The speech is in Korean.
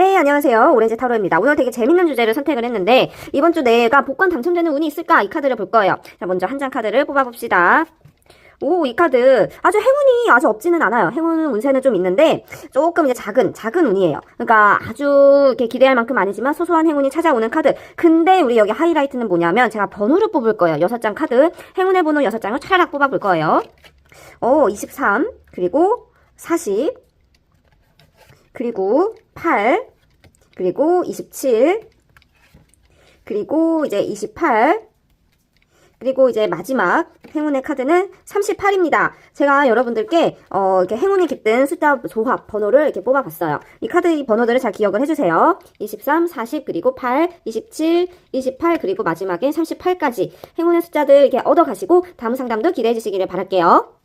네, 안녕하세요. 오렌지 타로입니다. 오늘 되게 재밌는 주제를 선택을 했는데, 이번 주 내가 복권 당첨되는 운이 있을까? 이 카드를 볼 거예요. 자, 먼저 한 장 카드를 뽑아 봅시다. 오, 이 카드. 아주 행운이 아주 없지는 않아요. 행운 운세는 좀 있는데, 조금 이제 작은, 작은 운이에요. 그러니까 아주 이렇게 기대할 만큼 아니지만 소소한 행운이 찾아오는 카드. 근데 우리 여기 하이라이트는 뭐냐면, 제가 번호를 뽑을 거예요. 여섯 장 카드. 행운의 번호 여섯 장을 차라락 뽑아볼 거예요. 오, 23, 그리고 40, 그리고 8, 그리고 27, 그리고 이제 28, 그리고 이제 마지막 행운의 카드는 38입니다. 제가 여러분들께 어, 이렇게 행운이 깃든 숫자 조합 번호를 이렇게 뽑아봤어요. 이 카드 이 번호들을 잘 기억을 해주세요. 23, 40, 그리고 8, 27, 28, 그리고 마지막에 38까지 행운의 숫자들 이렇게 얻어가시고 다음 상담도 기대해 주시기를 바랄게요.